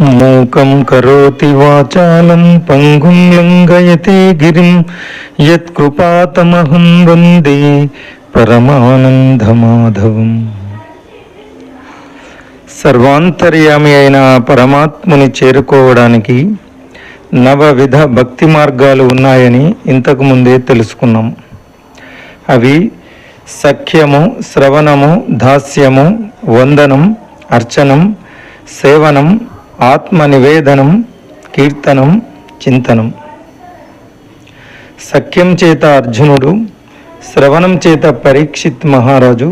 మూకం కరోతి వాచాలం పంగుం లంఘయతే గిరిం యత్కృపాతమహం వందే పరమానందమాధవం. సర్వాంతర్యామి అయిన పరమాత్ముని చేరుకోవడానికి నవవిధ భక్తి మార్గాలు ఉన్నాయని ఇంతకు ముందే తెలుసుకున్నాం. అవి సఖ్యము శ్రవణము దాస్యము వందనం అర్చనం సేవనం ఆత్మ నివేదనం కీర్తనం చింతనం. సఖ్యం చేత అర్జునుడు శ్రవణం చేత పరీక్షిత్ మహారాజు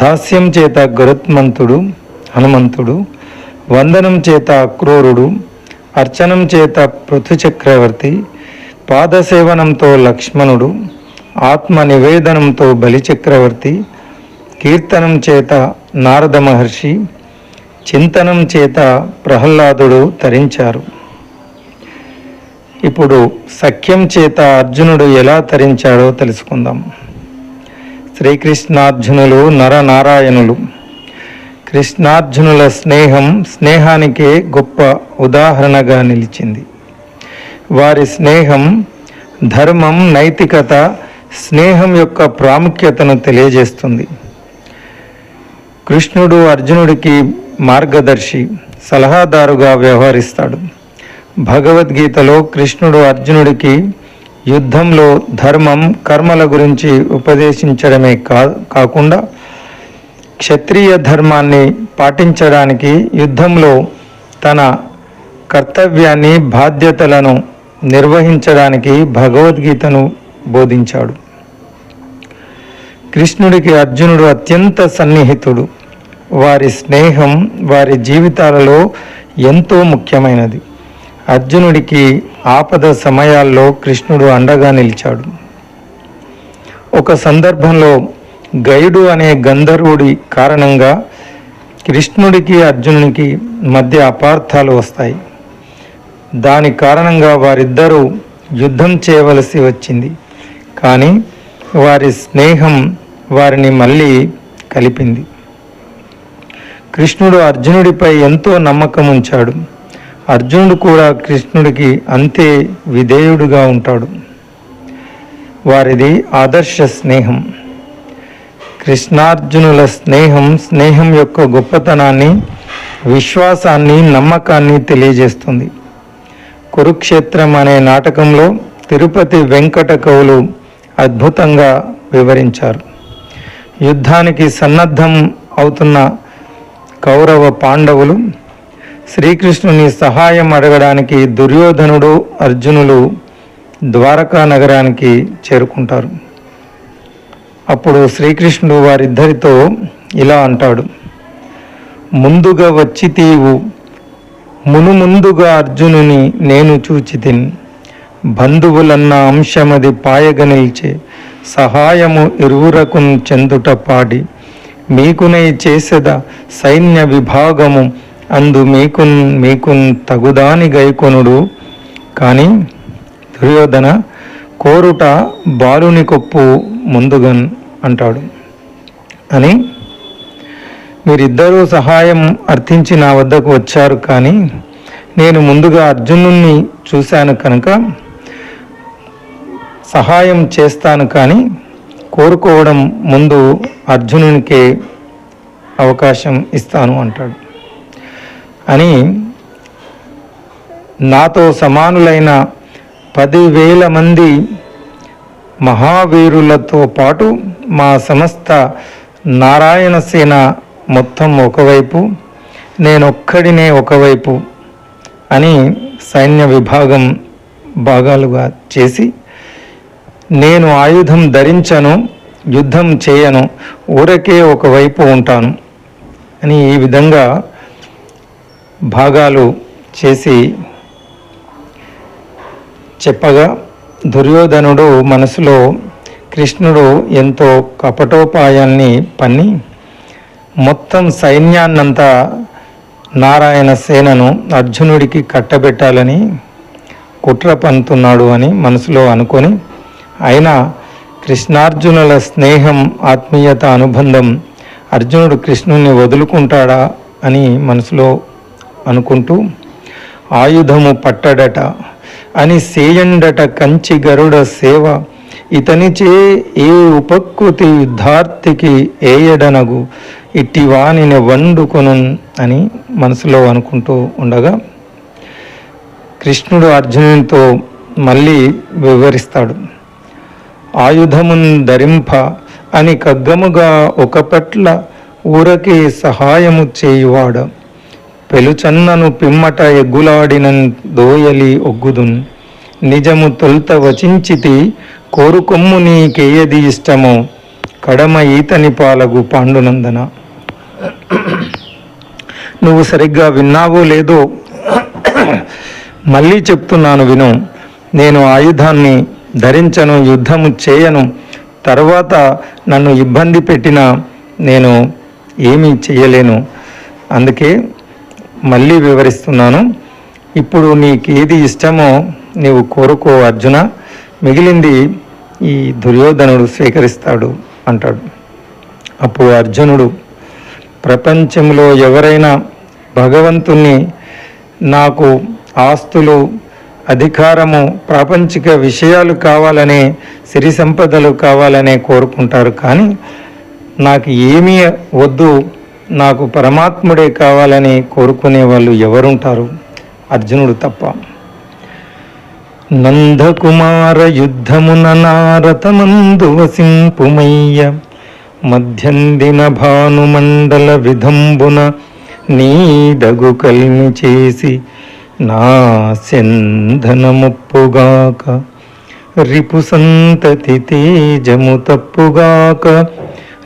దాస్యం చేత గరుత్మంతుడు హనుమంతుడు వందనం చేత అక్రూరుడు అర్చనం చేత పృథు చక్రవర్తి పాదసేవనంతో లక్ష్మణుడు ఆత్మ నివేదనంతో బలిచక్రవర్తి కీర్తనం చేత నారద మహర్షి చింతనం చేత ప్రహ్లాదుడు తరించారు. ఇప్పుడు సఖ్యం చేత అర్జునుడు ఎలా తరించాడో తెలుసుకుందాం. శ్రీకృష్ణార్జునులు నరనారాయణులు. కృష్ణార్జునుల స్నేహం స్నేహానికే గొప్ప ఉదాహరణగా నిలిచింది. వారి స్నేహం ధర్మం నైతికత స్నేహం యొక్క ప్రాముఖ్యతను తెలియజేస్తుంది. కృష్ణుడు అర్జునుడికి మార్గదర్శి సలహాదారుగా వ్యవహరిస్తాడు. భగవద్గీతలో కృష్ణుడు అర్జునుడికి యుద్ధంలో ధర్మం కర్మల గురించి ఉపదేశించడమే కా కాకుండా క్షత్రియ ధర్మాన్ని పాటించడానికి యుద్ధంలో తన కర్తవ్యాన్ని బాధ్యతలను నిర్వహించడానికి భగవద్గీతను బోధించాడు. కృష్ణుడికి అర్జునుడు అత్యంత సన్నిహితుడు. వారి స్నేహం వారి జీవితాలలో ఎంతో ముఖ్యమైనది. అర్జునుడికి ఆపద సమయాల్లో కృష్ణుడు అండగా నిలిచాడు. ఒక సందర్భంలో గైడు అనే గంధర్వుడి కారణంగా కృష్ణుడికి అర్జునునికి మధ్య అపార్థాలు వస్తాయి. దాని కారణంగా వారిద్దరూ యుద్ధం చేయవలసి వచ్చింది. కానీ వారి స్నేహం వారిని మళ్ళీ కలిపింది. కృష్ణుడు అర్జునుడిపై ఎంతో నమ్మకం ఉంచాడు. అర్జునుడు కూడా కృష్ణుడికి అంతే విధేయుడుగా ఉంటాడు. వారిది ఆదర్శ స్నేహం. కృష్ణార్జునుల స్నేహం స్నేహం యొక్క గొప్పతనాన్ని విశ్వాసాన్ని నమ్మకాన్ని తెలియజేస్తుంది. కురుక్షేత్రం అనే నాటకంలో తిరుపతి వెంకట కవులు అద్భుతంగా వివరించారు. యుద్ధానికి సన్నద్ధం అవుతున్న కౌరవ పాండవులు శ్రీకృష్ణుని సహాయం అడగడానికి దుర్యోధనుడు అర్జునులు ద్వారకా నగరానికి చేరుకుంటారు. అప్పుడు శ్రీకృష్ణుడు వారిద్దరితో ఇలా అంటాడు ముందుగా వచ్చి తీవు మును ముందుగా అర్జునుని నేను చూచి తిని బంధువులన్న అంశమది పాయగ నిలిచే సహాయము ఇరువురకున్ చెందుట పాడి. మీకునై చేసెద సైన్య విభాగము అందు మీకు మీకు తగుదాని గైకొనుడు. కానీ దుర్యోధన కోరుట బాలుని కొప్పు ముందుగన్ అంటాడు. అని మీరిద్దరూ సహాయం అర్థించి నా వద్దకు వచ్చారు కానీ నేను ముందుగా అర్జునుణ్ణి చూశాను కనుక సహాయం చేస్తాను కానీ కోరుకోవడం ముందు అర్జునునికే అవకాశం ఇస్తాను అంటాడు. అని నాతో సమానులైన పదివేల మంది మహావీరులతో పాటు మా సమస్త నారాయణ సేన మొత్తం ఒకవైపు నేనొక్కడినే ఒకవైపు అని సైన్య విభాగం భాగాలుగా చేసి నేను ఆయుధం ధరించను యుద్ధం చేయను ఊరకే ఒకవైపు ఉంటాను అని ఈ విధంగా భాగాలు చేసి చెప్పగా దుర్యోధనుడు మనసులో కృష్ణుడు ఎంతో కపటోపాయాన్ని పన్ని మొత్తం సైన్యాన్నంతా నారాయణ సేనను అర్జునుడికి కట్టబెట్టాలని కుట్ర పన్నుతున్నాడు అని మనసులో అనుకొని అయినా కృష్ణార్జునుల స్నేహం ఆత్మీయత అనుబంధం అర్జునుడు కృష్ణుని వదులుకుంటాడా అని మనసులో అనుకుంటూ ఆయుధము పట్టడట అని సేయండట కంచి గరుడ సేవ ఇతనిచే ఏ ఉపకృతి యుద్ధార్థికి ఏయడనగు ఇట్టి వాణిని వండుకొను అని మనసులో అనుకుంటూ ఉండగా కృష్ణుడు అర్జునునితో మళ్ళీ వివరిస్తాడు. ఆయుధమున్ ధరింప అని కగ్గముగా ఒక పట్ల ఊరకే సహాయము చేయువాడ. పెలుచన్నను పిమ్మట ఎగ్గులాడిన దోయలి ఒగ్గుదున్. నిజము తొల్త వచించితి కోరుకొమ్ము నీకేయది ఇష్టమో? కడమ ఈతని పాలగు పాండునందన. నువ్వు సరిగ్గా విన్నావో లేదో మళ్ళీ చెప్తున్నాను విను. నేను ఆయుధాన్ని ధరించను యుద్ధము చేయను. తర్వాత నన్ను ఇబ్బంది పెట్టినా నేను ఏమీ చేయలేను. అందుకే మళ్ళీ వివరిస్తున్నాను. ఇప్పుడు నీకు ఏది ఇష్టమో నీవు కోరుకో అర్జున. మిగిలింది ఈ దుర్యోధనుడు స్వీకరిస్తాడు అంటాడు. అప్పుడు అర్జునుడు ప్రపంచంలో ఎవరైనా భగవంతుణ్ణి నాకు ఆస్తులు అధికారము ప్రాపంచిక విషయాలు కావాలనే సిరి సంపదలు కావాలనే కోరుకుంటారు. కానీ నాకు ఏమీ వద్దు నాకు పరమాత్ముడే కావాలని కోరుకునే వాళ్ళు ఎవరుంటారు? అర్జునుడు తప్ప. నందకుమార యుద్ధమున నారతమందు వసింపుమయ్య మధ్యందిన భానుమండల విధంబున నీడగు కల్మి చేసి నా సెంధనముప్పుగాక రిపు సంతతి తేజము తప్పుగాక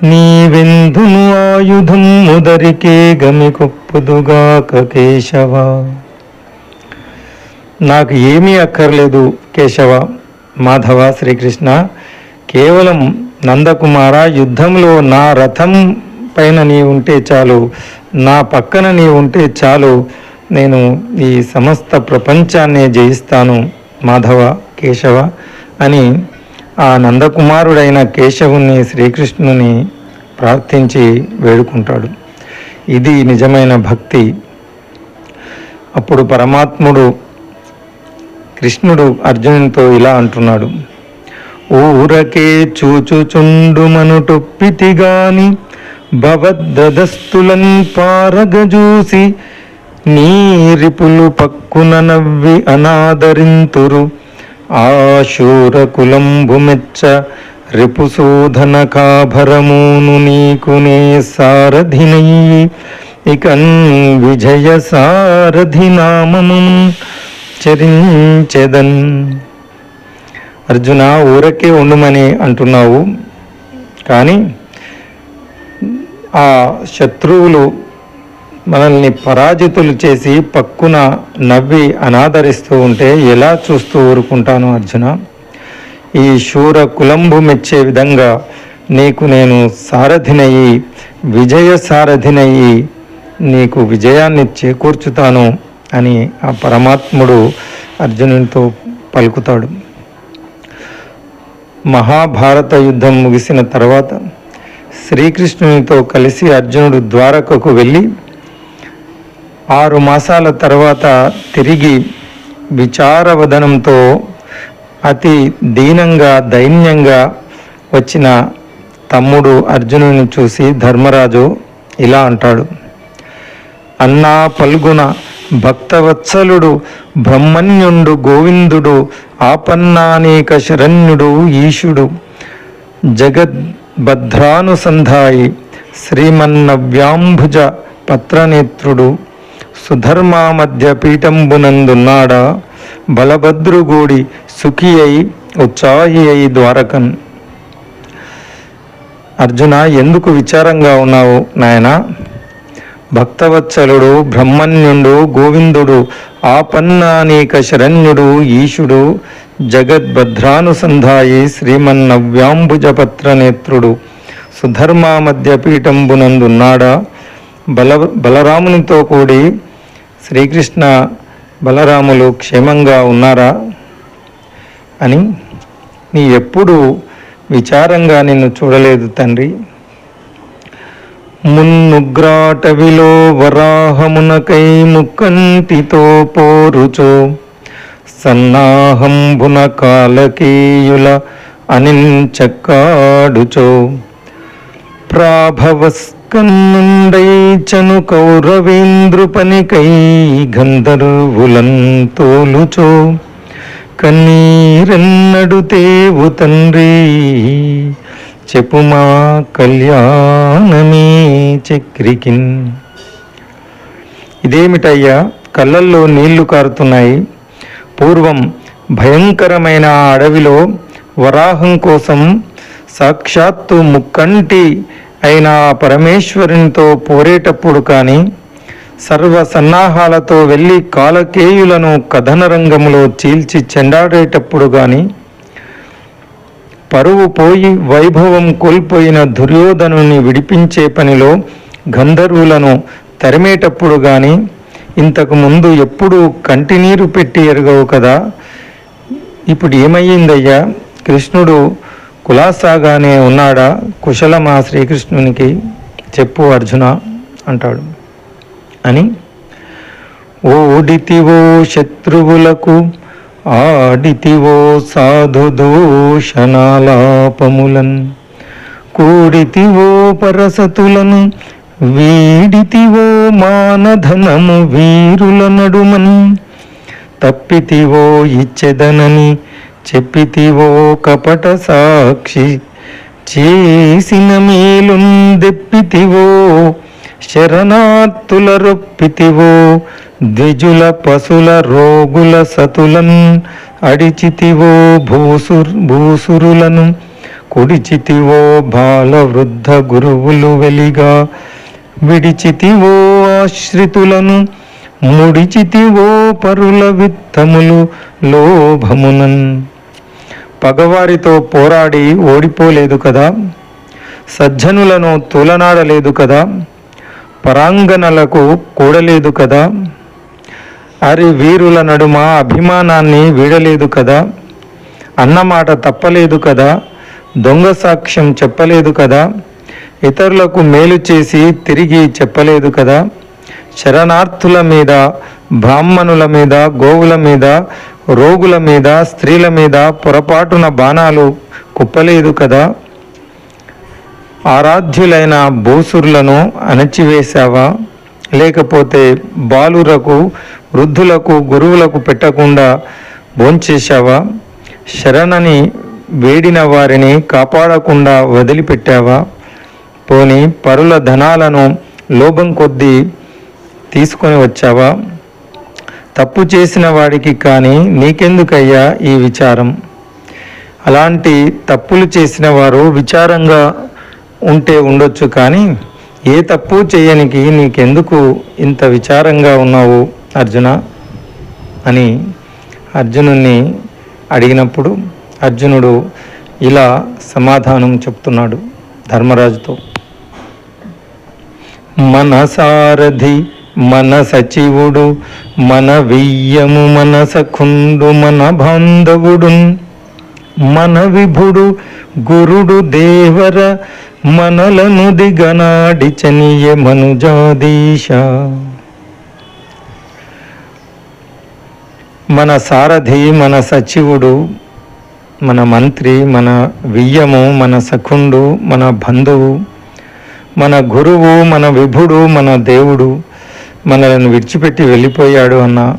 నీవెందును ఆయుధం ముదరికే గమికొప్పుదుగాక కేశవ. నాకు ఏమీ అక్కర్లేదు కేశవ మాధవ శ్రీకృష్ణ. కేవలం నందకుమార యుద్ధంలో నా రథం పైన నీ ఉంటే చాలు నా పక్కన నీ ఉంటే చాలు నేను ఈ సమస్త ప్రపంచాన్ని జయిస్తాను మాధవ కేశవ అని ఆ నందకుమారుడైన కేశవుని శ్రీకృష్ణుని ప్రార్థించి వేడుకుంటాడు. ఇది నిజమైన భక్తి. అప్పుడు పరమాత్ముడు కృష్ణుడు అర్జునునితో ఇలా అంటున్నాడు. ఊరకే చూచుచుండుమనుటొప్పితి గాని భవద్దస్తులన్ పారగజూసి నీరిపులు పక్కున నవ్వి అనాదరింతురు. ఆశూరకులంబు మెచ్చ రిపుశోధన కాభరమును నీకునే సారథినయ్యి ఇకన్ విజయ సారథి నామము చరించెదన్. అర్జున ఊరకే ఉండుమని అంటున్నావు. కానీ ఆ శత్రువులు మనల్ని పరాజితులు చేసి పక్కున నవ్వి అనాదరిస్తూ ఉంటే ఎలా చూస్తూ ఊరుకుంటాను అర్జున? ఈ శూర కులంబు మెచ్చే విధంగా నీకు నేను సారథినయ్యి విజయ సారథినయ్యి నీకు విజయాన్ని చేకూర్చుతాను అని ఆ పరమాత్ముడు అర్జునునితో పలుకుతాడు. మహాభారత యుద్ధం ముగిసిన తర్వాత శ్రీకృష్ణునితో కలిసి అర్జునుడు ద్వారకకు వెళ్ళి ఆరు మాసాల తర్వాత తిరిగి విచారవదనంతో అతి దీనంగా దైన్యంగా వచ్చిన తమ్ముడు అర్జునుని చూసి ధర్మరాజు ఇలా అంటాడు. అన్నా పల్గున భక్తవత్సలుడు బ్రహ్మణ్యుండు గోవిందుడు ఆపన్నానేక శరణ్యుడు ఈశుడు జగద్భద్రానుసంధాయి శ్రీమన్నవ్యాంభుజ పత్రనేత్రుడు సుధర్మా మధ్య పీఠంబునందున్నాడా బలభద్రుగూడి సుఖి అయి ఉత్సాహి అయి ద్వారకన్. అర్జున ఎందుకు విచారంగా ఉన్నావు నాయనా? భక్తవత్సలుడు బ్రహ్మణ్యుడు గోవిందుడు ఆపన్నానేక శరణ్యుడు ఈశుడు జగద్భద్రానుసంధాయి శ్రీమన్నవ్యాంబుజపత్ర నేత్రుడు సుధర్మా మధ్య పీఠంబునందున్నాడా బల బలరామునితో కూడి శ్రీకృష్ణ బలరాములు క్షేమంగా ఉన్నారా అని నీ ఎప్పుడు విచారంగా నిన్ను చూడలేదు తండ్రి. మున్నుగ్రాటవిలో వరాహమునకై ముక్కంటితో పోరుచో. సన్నాహంబున కాలకేయుల అనించక్కాడుచో ప్రాభవస్ చను కౌరవేంద్రుపనికై గంధర్వులం తోలుచో కన్నీరెన్నడు తేవు తండ్రి చెప్పుమా కళ్యాణమే చక్రికిన్. ఇదేమిటయ్యా కళ్ళల్లో నీళ్ళు కారుతున్నాయి. పూర్వం భయంకరమైన అడవిలో వరాహం కోసం సాక్షాత్తు ముక్కంటి అయిన పరమేశ్వరునితో పోరేటప్పుడు కానీ సర్వ సన్నాహాలతో వెళ్ళి కాలకేయులను కథన రంగంలో చీల్చి చెండాడేటప్పుడు కానీ పరువు పోయి వైభవం కోల్పోయిన దుర్యోధనుని విడిపించే పనిలో గంధర్వులను తరిమేటప్పుడు కానీ ఇంతకు ముందు ఎప్పుడూ కంటినీరు పెట్టి ఎరగవు కదా? ఇప్పుడు ఏమయ్యిందయ్యా? కృష్ణుడు కులాసాగానే ఉన్నాడా? కుశలమా శ్రీకృష్ణునికి? చెప్పు అర్జున అంటాడు. అని ఓడితివో శత్రువులకు ఆడితివో సాధు దోషణాలాపములన్ కూడితివో పరసతులను వీడితివో మానధనము వీరుల నడుమని తప్పితివో ఇచ్చెదనని చెప్పితివో కపట సాక్షి చేసిన మేలుందెప్పితివో శరణాత్తుల రొప్పితివో ద్విజుల పశుల రోగుల సతులన్ అడిచితివో భూసుర్ భూసురులను కుడిచితివో బాల వృద్ధ గురువులు వెలిగా విడిచితివో ఆశ్రితులను ముడిచితివో పరుల విత్తములు లోభమునన్. పగవారితో పోరాడి ఓడిపోలేదు కదా. సజ్జనులను తూలనాడలేదు కదా. పరాంగనలకు కూడలేదు కదా. అరి వీరుల నడుమ అభిమానాన్ని వీడలేదు కదా. అన్నమాట తప్పలేదు కదా. దొంగ సాక్ష్యం చెప్పలేదు కదా. ఇతరులకు మేలు చేసి తిరిగి చెప్పలేదు కదా. శరణార్థుల మీద బ్రాహ్మణుల మీద గోవుల మీద రోగుల మీద స్త్రీల మీద పొరపాటున బాణాలు కుప్పలేదు కదా? ఆరాధ్యులైన భూసురులను అణచివేశావా? లేకపోతే బాలురకు వృద్ధులకు గురువులకు పెట్టకుండా భోంచేశావా? శరణని వేడిన వారిని కాపాడకుండా వదిలిపెట్టావా? పోని పరుల ధనాలను లోభం కొద్దీ తీసుకొని వచ్చావా? తప్పు చేసిన వాడికి కానీ నీకెందుకయ్యా ఈ విచారం? అలాంటి తప్పులు చేసిన వారు విచారంగా ఉంటే ఉండొచ్చు కానీ ఏ తప్పు చేయనికి నీకెందుకు ఇంత విచారంగా ఉన్నావు అర్జున? అని అర్జునుణ్ణి అడిగినప్పుడు అర్జునుడు ఇలా సమాధానం చెప్తున్నాడు ధర్మరాజుతో. మనసారథి మన సచివుడు మన వియ్యము మన సఖుండు మన బాంధవుడు. మన విభుడు గురుడు దేవర మనలను దిగనాడి చనియ మనుజాదీశ. మన సారథి మన సచివుడు మన మంత్రి మన వియ్యము మన సఖుండు మన బంధువు మన గురువు మన విభుడు మన దేవుడు మనలను విడిచిపెట్టి వెళ్ళిపోయాడు అన్న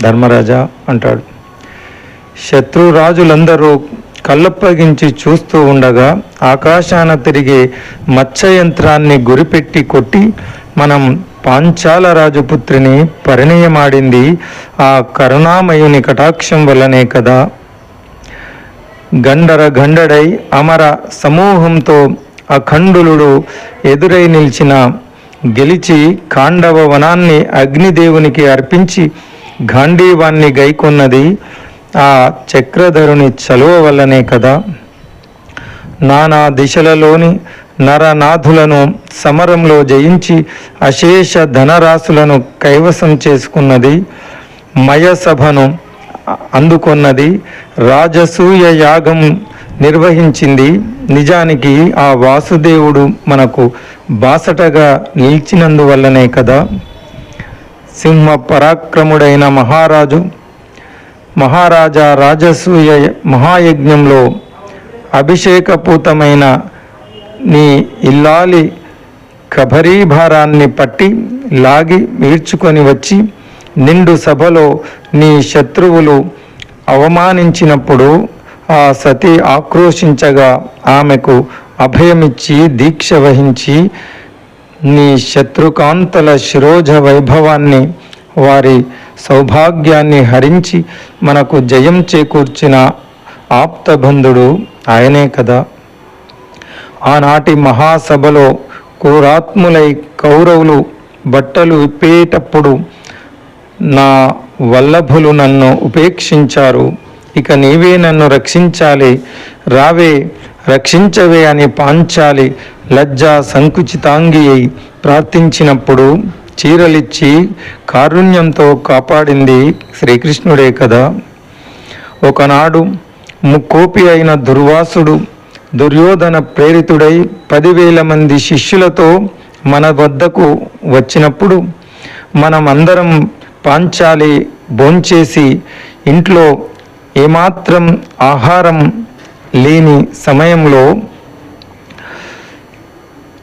ధర్మరాజా అంటాడు. శత్రురాజులందరూ కళ్ళప్పగించి చూస్తూ ఉండగా ఆకాశాన తిరిగే మత్స్య యంత్రాన్ని గురిపెట్టి కొట్టి మనం పాంచాల రాజపుత్రిని పరిణయమాడింది ఆ కరుణామయుని కటాక్షం వల్లనే కదా. గండర గండడై అమర సమూహంతో అఖండులుడు ఎదురై నిలిచిన గెలిచి కాండవ వనాన్ని అగ్నిదేవునికి అర్పించి గాంధీవాన్ని గైకొన్నది ఆ చక్రధరుని చలువ వల్లనే కదా. నానా దిశలలోని నరనాథులను సమరంలో జయించి అశేష ధనరాశులను కైవసం చేసుకున్నది మయసభను అందుకొన్నది రాజసూయ యాగం నిర్వహించింది. నిజానికి ఆ వాసుదేవుడు మనకు బాసటగా నిలిచినందువల్లనే కదా. సింహ పరాక్రముడైన మహారాజు మహారాజా రాజసూయ మహాయజ్ఞంలో అభిషేకపూతమైన నీ ఇల్లాలి కభరీభారాన్ని పట్టి లాగి ఈడ్చుకొని వచ్చి నిండు సభలో నీ శత్రువులు అవమానించినప్పుడు ఆ సతి ఆక్రోశించగా ఆమెకు అభయమిచ్చి దీక్ష వహించి నీ శత్రుకాంతల శిరోజ వైభవాన్ని వారి సౌభాగ్యాన్ని హరించి మనకు జయం చేకూర్చిన ఆప్తబంధుడు ఆయనే కదా. ఆనాటి మహాసభలో క్రూరాత్ములై కౌరవులు బట్టలు విప్పేటప్పుడు నా వల్లభులు నన్ను ఉపేక్షించారు. ఇక నీవే నన్ను రక్షించాలి రావే రక్షించవే అని పాంచాలి లజ్జ సంకుచితాంగి అయి ప్రార్థించినప్పుడు చీరలిచ్చి కారుణ్యంతో కాపాడింది శ్రీకృష్ణుడే కదా. ఒకనాడు ముక్కోపి అయిన దుర్వాసుడు దుర్యోధన ప్రేరితుడై పదివేల మంది శిష్యులతో మన వద్దకు వచ్చినప్పుడు మనమందరం పాంచాలి భోంచేసి ఇంట్లో ఏమాత్రం ఆహారం లేని సమయంలో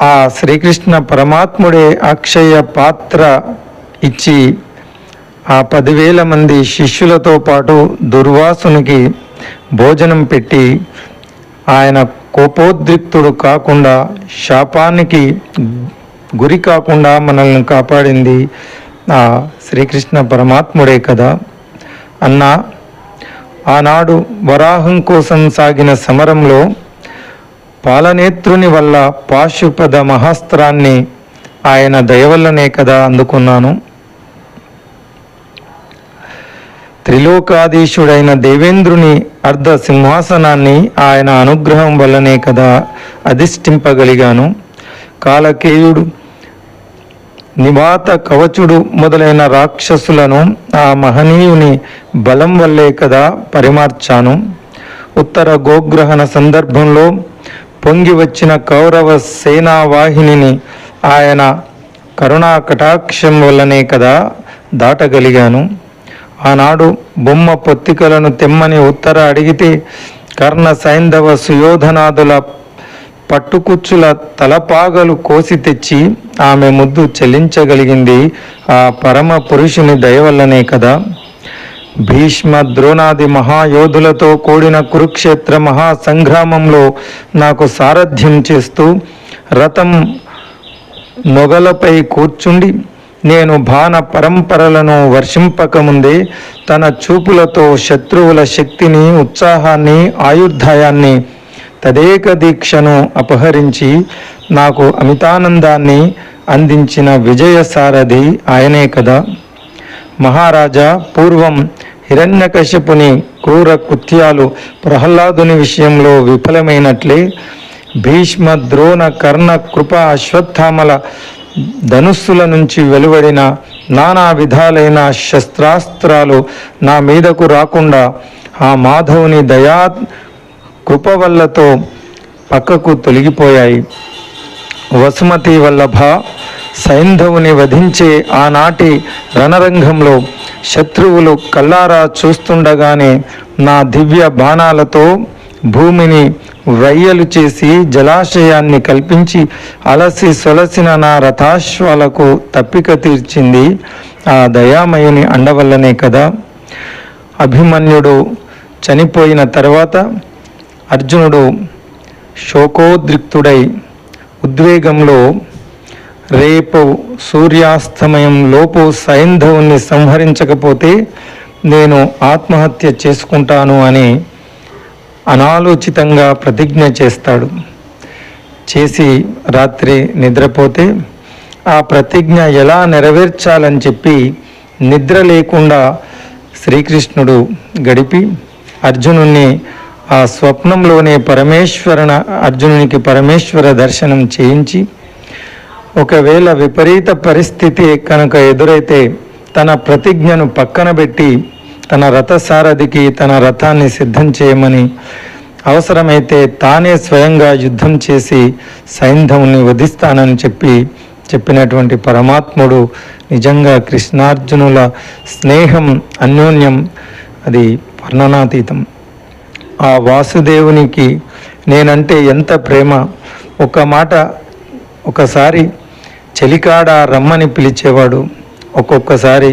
ఆ శ్రీకృష్ణ పరమాత్ముడే అక్షయ పాత్ర ఇచ్చి ఆ పదివేల మంది శిష్యులతో పాటు దుర్వాసునికి భోజనం పెట్టి ఆయన కోపోద్రిక్తుడు కాకుండా శాపానికి గురి కాకుండా మనల్ని కాపాడింది ఆ శ్రీకృష్ణ పరమాత్ముడే కదా. అన్నా ఆనాడు వరాహం కోసం సాగిన సమరంలో పాలనేత్రుని వల్ల పాశుపద మహాస్త్రాన్ని ఆయన దయవల్లనే కదా అందుకున్నాను. త్రిలోకాధీశుడైన దేవేంద్రుని అర్ధ సింహాసనాన్ని ఆయన అనుగ్రహం వల్లనే కదా అధిష్ఠింపగలిగాను. కాలకేయుడు నివాత కవచుడు మొదలైన రాక్షసులను ఆ మహనీయుని బలం వల్లే కదా పరిమార్చాను. ఉత్తర గోగ్రహణ సందర్భంలో పొంగి వచ్చిన కౌరవ సేనావాహినిని ఆయన కరుణా కటాక్షం వల్లనే కదా దాటగలిగాను. ఆనాడు బొమ్మ పొత్తికలను తెమ్మని ఉత్తర అడిగితే కర్ణ సైంధవ సుయోధనాదుల పట్టుకుచ్చుల తలపాగలు కోసి తెచ్చి ఆమె ముద్దు చెల్లించగలిగింది ఆ పరమ పురుషుని దయవల్లనే కదా. భీష్మ ద్రోణాది మహాయోధులతో కూడిన కురుక్షేత్ర మహాసంగ్రామంలో నాకు సారథ్యం చేస్తూ రథం నొగలపై కూర్చుండి నేను బాణ పరంపరలను వర్షింపకముందే తన చూపులతో శత్రువుల శక్తిని ఉత్సాహాన్ని ఆయుర్ధాయాన్ని తదేక దీక్షను అపహరించి నాకు అమితానందాన్ని అందించిన విజయ సారథి ఆయనే కదా. మహారాజా పూర్వం హిరణ్యకశ్యపుని క్రూర కృత్యాలు ప్రహ్లాదుని విషయంలో విఫలమైనట్లే భీష్మ ద్రోణ కర్ణ కృప అశ్వత్థామల ధనుస్సుల నుంచి వెలువడిన నానా విధాలైన శస్త్రాస్త్రాలు నా మీదకు రాకుండా ఆ మాధవుని దయా కృప వల్లతో పక్కకు తొలగిపోయాయి. వసుమతి వల్లభ సైంధవుని వధించే ఆనాటి రణరంగంలో శత్రువులు కల్లారా చూస్తుండగానే నా దివ్య బాణాలతో భూమిని వ్రయ్యలు చేసి జలాశయాన్ని కల్పించి అలసి సొలసిన నా రథాశ్వాలకు తప్పిక తీర్చింది ఆ దయామయుని అండవల్లనే కదా. అభిమన్యుడు చనిపోయిన తర్వాత అర్జునుడు శోకోద్రిక్తుడై ఉద్వేగంలో రేపు సూర్యాస్తమయం లోపు సైంధవుని సంహరించకపోతే నేను ఆత్మహత్య చేసుకుంటాను అని అనాలోచితంగా ప్రతిజ్ఞ చేస్తాడు. చేసి రాత్రి నిద్రపోతే ఆ ప్రతిజ్ఞ ఎలా నెరవేర్చాలని చెప్పి నిద్ర లేకుండా శ్రీకృష్ణుడు గడిపి అర్జునుణ్ణి ఆ స్వప్నంలోనే పరమేశ్వరన అర్జునునికి పరమేశ్వర దర్శనం చేయించి ఒకవేళ విపరీత పరిస్థితి కనుక ఎదురైతే తన ప్రతిజ్ఞను పక్కన పెట్టి తన రథసారథికి తన రథాన్ని సిద్ధం చేయమని అవసరమైతే తానే స్వయంగా యుద్ధం చేసి సైంధవుని వధిస్తానని చెప్పి చెప్పినటువంటి పరమాత్ముడు నిజంగా కృష్ణార్జునుల స్నేహం అన్యోన్యం అది వర్ణనాతీతం. ఆ వాసుదేవునికి నేనంటే ఎంత ప్రేమ. ఒక మాట ఒకసారి చలికాడ రమ్మని పిలిచేవాడు ఒక్కొక్కసారి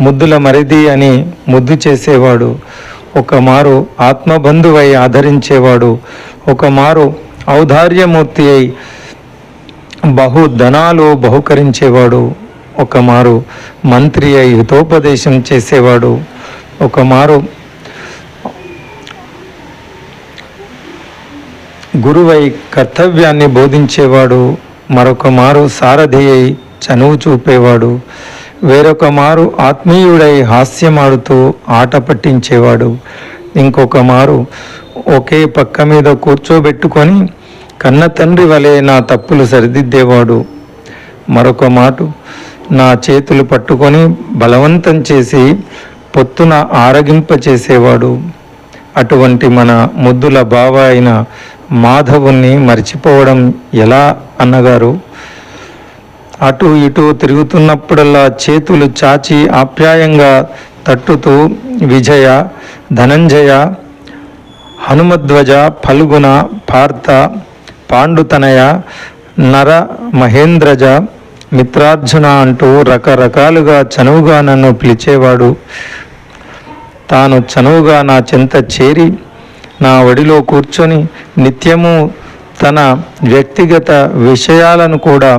ముద్దుల మరిది అని ముద్దు చేసేవాడు ఒక మారు ఆత్మబంధువై ఆదరించేవాడు ఒక మారు ఔదార్యమూర్తి అయి బహు ధనాలు బహుకరించేవాడు ఒక మారు మంత్రి అయి హితోపదేశం చేసేవాడు ఒక మారు గురువై కర్తవ్యాన్ని బోధించేవాడు మరొక మారు సారథి అయి చనువు చూపేవాడు వేరొక మారు ఆత్మీయుడై హాస్యమాడుతూ ఆట పట్టించేవాడు ఇంకొక మారు ఒకే పక్క మీద కూర్చోబెట్టుకొని కన్న తండ్రి వలె నా తప్పులు సరిదిద్దేవాడు. మరొక మాట నా చేతులు పట్టుకొని బలవంతం చేసి పొత్తున ఆరగింప చేసేవాడు అటువంటి మన ముద్దుల బావ అయిన మాధవుణ్ణి మర్చిపోవడం ఎలా అన్నగారు? అటు ఇటు తిరుగుతున్నప్పుడల్లా చేతులు చాచి ఆప్యాయంగా తట్టుతూ విజయ ధనంజయ హనుమధ్వజ ఫల్గుణ పార్థ పాండుతనయ నర మహేంద్రజ మిత్రార్జున అంటూ రకరకాలుగా చనువుగా నన్ను పిలిచేవాడు. తాను చనువుగా నా చెంత చేరి నా ఒడిలో కూర్చొని నిత్యము తన వ్యక్తిగత విషయాలను కూడా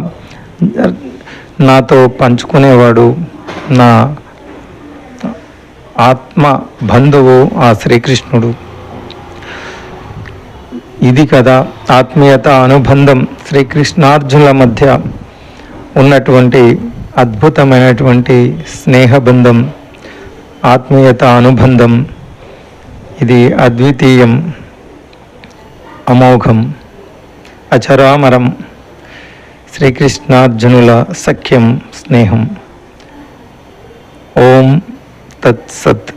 నాతో పంచుకునేవాడు నా ఆత్మ బంధువు ఆ శ్రీకృష్ణుడు. ఇది కదా ఆత్మీయత అనుబంధం శ్రీకృష్ణార్జునుల మధ్య ఉన్నటువంటి అద్భుతమైనటువంటి స్నేహబంధం ఆత్మీయత అనుబంధం. ఇది అద్వితీయం అమోఘం అచరామరం శ్రీకృష్ణార్జునుల సఖ్యం స్నేహం. ఓం తత్సత్.